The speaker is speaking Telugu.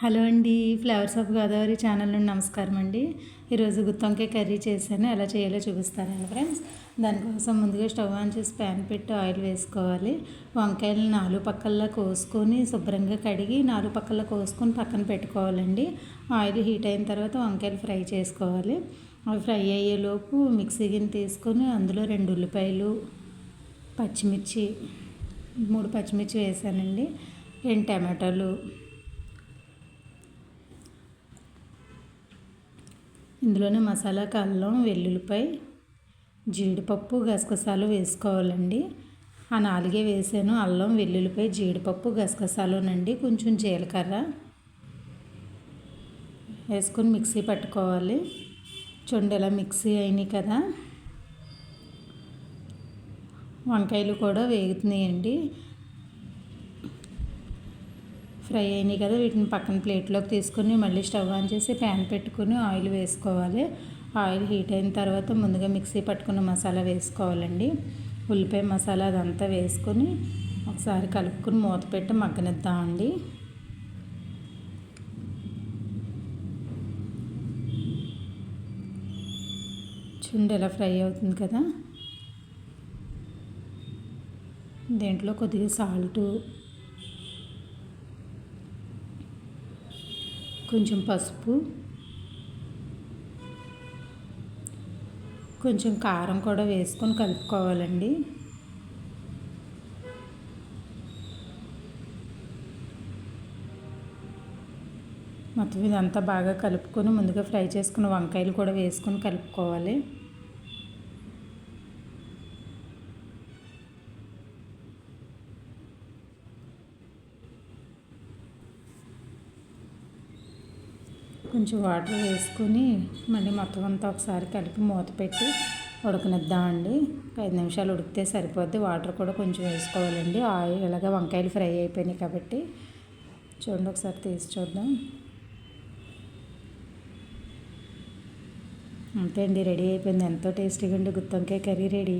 హలో అండి ఫ్లవర్స్ ఆఫ్ గోదావరి ఛానల్ నుండి నమస్కారం అండి. ఈరోజు గుత్తొంకాయ కర్రీ చేశాను. ఎలా చేయాలో చూపిస్తానండి ఫ్రెండ్స్? దానికోసం ముందుగా స్టవ్ ఆన్ చేసి ప్యాన్ పెట్టి ఆయిల్ వేసుకోవాలి. వంకాయలు నాలుగు పక్కల్లో కోసుకొని శుభ్రంగా కడిగి నాలుగు పక్కల్లో కోసుకొని పక్కన పెట్టుకోవాలండి. ఆయిల్ హీట్ అయిన తర్వాత వంకాయలు ఫ్రై చేసుకోవాలి. అవి ఫ్రై అయ్యేలోపు మిక్సీ గిన్నె తీసుకొని అందులో రెండు ఉల్లిపాయలు పచ్చిమిర్చి మూడు పచ్చిమిర్చి వేసానండి. రెండు టమాటాలు ఇందులోనే మసాలా అల్లం వెల్లుల్లిపాయ జీడిపప్పు గసగసాలు వేసుకోవాలండి. ఆ నాలుగే వేసాను. అల్లం వెల్లుల్లిపాయ జీడిపప్పు గసగసాలునండి. కొంచెం జీలకర్ర వేసుకొని మిక్సీ పట్టుకోవాలి. చూడండి ఇలా మిక్సీ అయినాయి కదా. వంకాయలు కూడా వేగుతున్నాయండి. ఫ్రై అయినాయి కదా వీటిని పక్కన ప్లేట్లోకి తీసుకొని మళ్ళీ స్టవ్ ఆన్ చేసి ప్యాన్ పెట్టుకుని ఆయిల్ వేసుకోవాలి. ఆయిల్ హీట్ అయిన తర్వాత ముందుగా మిక్సీ పట్టుకున్న మసాలా వేసుకోవాలండి. ఉల్లిపాయ మసాలా అదంతా వేసుకొని ఒకసారి కలుపుకొని మూత పెట్టి మగ్గనిద్దామండి చుండి ఎలా ఫ్రై అవుతుంది కదా. దీంట్లో కొద్దిగా సాల్టు కొంచెం పసుపు కొంచెం కారం కూడా వేసుకొని కలుపుకోవాలండి. మొత్తం ఇదంతా బాగా కలుపుకొని ముందుగా ఫ్రై చేసుకున్న వంకాయలు కూడా వేసుకొని కలుపుకోవాలి. కొంచెం వాటర్ వేసుకొని మళ్ళీ మొత్తం అంతా ఒకసారి కలిపి మూత పెట్టి ఉడకనిద్దామండి. ఐదు నిమిషాలు ఉడికితే సరిపోద్ది. వాటర్ కూడా కొంచెం వేసుకోవాలండి. ఆయిల్ ఇలాగ వంకాయలు ఫ్రై అయిపోయినాయి కాబట్టి. చూడండి ఒకసారి తీసి చూద్దాం. అంతే అండి రెడీ అయిపోయింది. ఎంతో టేస్టీగా ఉండి గుత్తొంకాయ కర్రీ రెడీ.